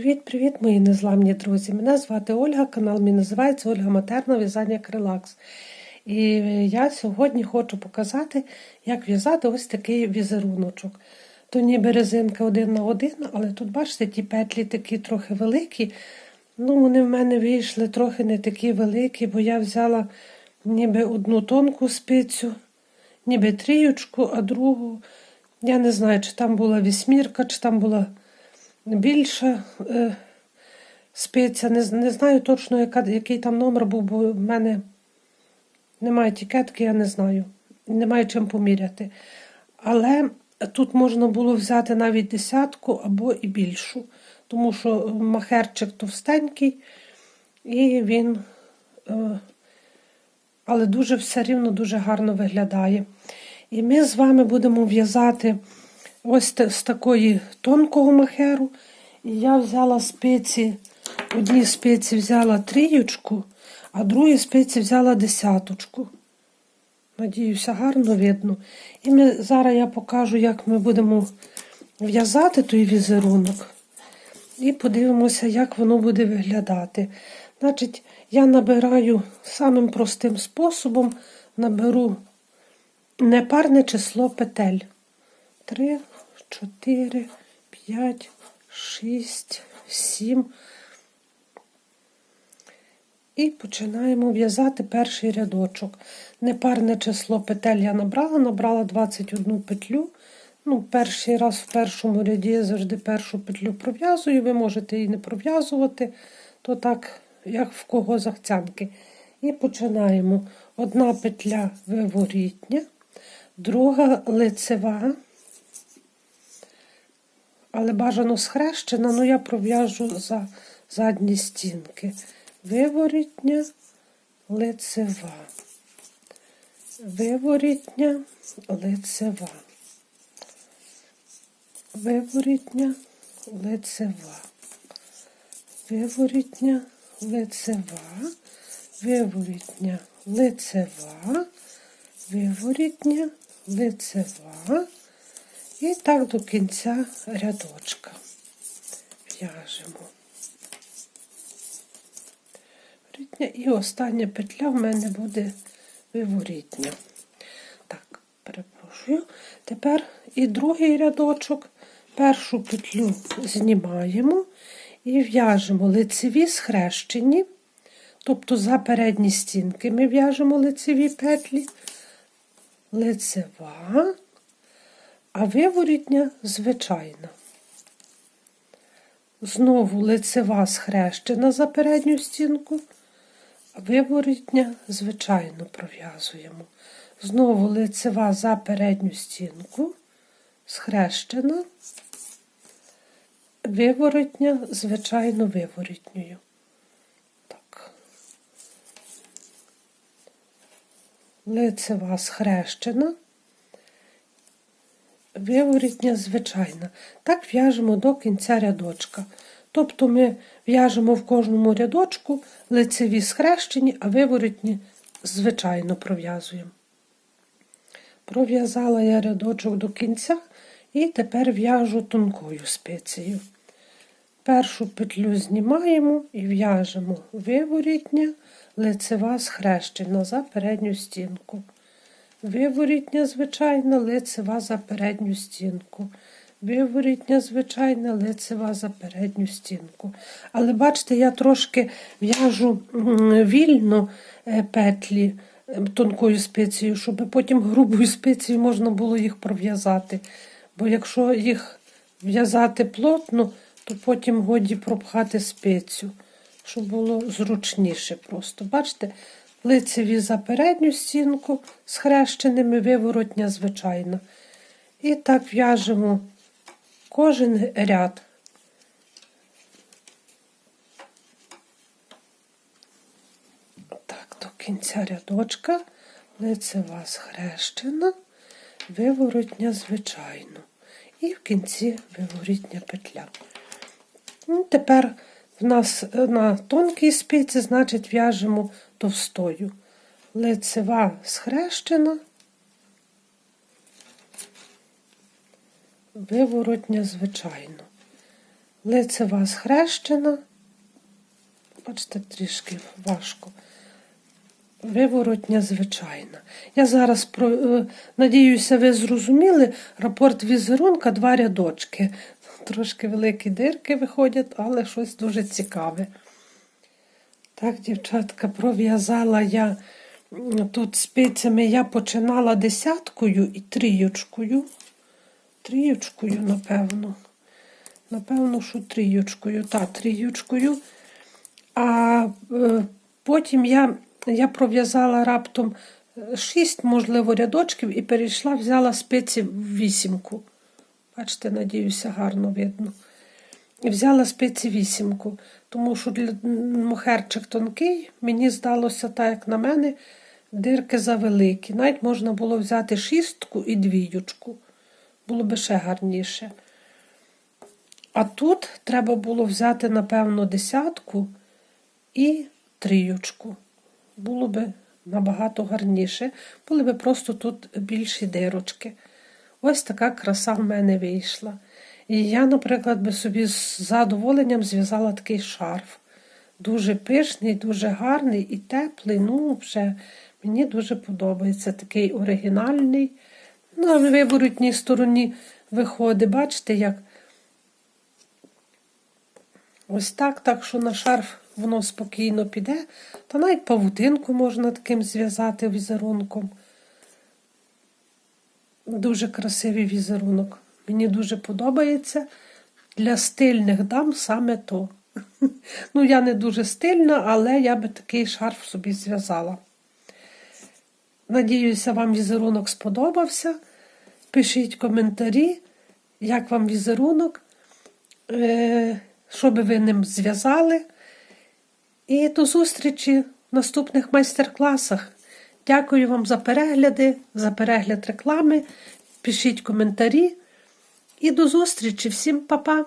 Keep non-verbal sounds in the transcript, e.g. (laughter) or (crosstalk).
Привіт-привіт, мої незламні друзі! Мене звати Ольга, канал мій називається Ольга Матерна В'язання Крилакс. І я сьогодні хочу показати, як в'язати ось такий візеруночок. То ніби резинка один на один, але тут, бачите, ті петлі такі трохи великі. Ну, Вони в мене вийшли трохи не такі великі, бо я взяла ніби одну тонку спицю, ніби тріючку, а другу. Я не знаю, чи там була вісьмірка, чи там була більша е, спиця. Не, не знаю точно, яка, який там номер був, бо в мене немає етикетки, я не знаю. Немає чим поміряти. Але тут можна було взяти навіть десятку або і більшу, тому що махерчик товстенький, і він, е, але дуже все рівно дуже гарно виглядає. І ми з вами будемо в'язати ось з такої тонкого махеру. І я взяла спиці, одній спиці взяла трієчку, а другій спиці взяла десяточку. Надіюся, гарно видно. І ми, зараз я покажу, як ми будемо в'язати той візерунок. І подивимося, як воно буде виглядати. Значить, я набираю самим простим способом, наберу непарне число петель. 3, 4, 5, 6, 7. І починаємо в'язати перший рядочок. Непарне число петель я набрала, набрала 21 петлю. Ну, Перший раз в першому ряді я завжди першу петлю пров'язую, ви можете її не пров'язувати, то так, як в кого захцянки. І починаємо. Одна петля виворітня, друга лицева але бажано схрещена, ну я пров'яжу за задні стінки. Виворітня, лицева. Виворітня, лицева. Виворітня, лицева. Виворітня, лицева. Виворітня, лицева. Виворітня, лицева. І так до кінця рядочка в'яжемо. І остання петля в мене буде виворітня. Так, перепрошую. Тепер і другий рядочок, першу петлю знімаємо і в'яжемо лицеві схрещені, тобто за передні стінки ми в'яжемо лицеві петлі, лицева а виворітня звичайна. Знову лицева схрещена за передню стінку, а виворітня звичайно пров'язуємо. Знову лицева за передню стінку, схрещена, виворотня, звичайно, виворітньою. Так. Лицева схрещена виворітня звичайна. Так в'яжемо до кінця рядочка. Тобто ми в'яжемо в кожному рядочку лицеві схрещені, а виворітні звичайно пров'язуємо. Пров'язала я рядочок до кінця і тепер в'яжу тонкою спицею. Першу петлю знімаємо і в'яжемо виворітня, лицева схрещена за передню стінку. Виворітня звичайна лицева за передню стінку. Виворітня звичайна лицева за передню стінку. Але бачите, я трошки в'яжу вільно е, петлі е, тонкою спицією, щоб потім грубою спицією можна було їх пров'язати. Бо якщо їх в'язати плотно, то потім годі пропхати спицю, щоб було зручніше просто. Бачите? Лицеві за передню стінку з хрещеними виворотня звичайно. І так в'яжемо кожен ряд. Так, до кінця рядочка лицева схрещена, виворотня звичайно. І в кінці виворітня петля. Ну, Тепер в нас на тонкій спиці, значить, в'яжемо товстою. Лицева схрещена, виворотня, звичайно. лицева схрещена. Бачите, трішки важко. Виворотня звичайна. Я зараз е, надіюся, ви зрозуміли рапорт візерунка два рядочки. Трошки великі дирки виходять, але щось дуже цікаве. Так, дівчатка, пров'язала я тут спицями я починала десяткою і трієчкою. Трієчкою, напевно. Напевно, що трієчкою. Та, трієчкою. А е, потім я, я пров'язала раптом е, шість, можливо, рядочків і перейшла, взяла спиці в вісімку. Бачите, надіюся, гарно видно. І взяла спиці вісімку, тому що для мохерчик тонкий, мені здалося, так як на мене, дирки завеликі. Навіть можна було взяти шістку і двіючку. Було би ще гарніше. А тут треба було взяти, напевно, десятку і тріючку. Було би набагато гарніше. Були би просто тут більші дирочки. Ось така краса в мене вийшла. І я, наприклад, би собі з задоволенням зв'язала такий шарф. Дуже пишний, дуже гарний і теплий. Ну, вже мені дуже подобається. Такий оригінальний. На виворотній стороні виходить. Бачите, як ось так, так що на шарф воно спокійно піде. Та навіть павутинку можна таким зв'язати візерунком. Дуже красивий візерунок. Мені дуже подобається. Для стильних дам саме то. (laughs) Ну, я не дуже стильна, але я би такий шарф собі зв'язала. Надіюся, вам візерунок сподобався. Пишіть коментарі, як вам візерунок, е, що би ви ним зв'язали. І до зустрічі в наступних майстер-класах. Дякую вам за перегляди, за перегляд реклами. Пишіть коментарі. І до зустрічі. Всім па-па!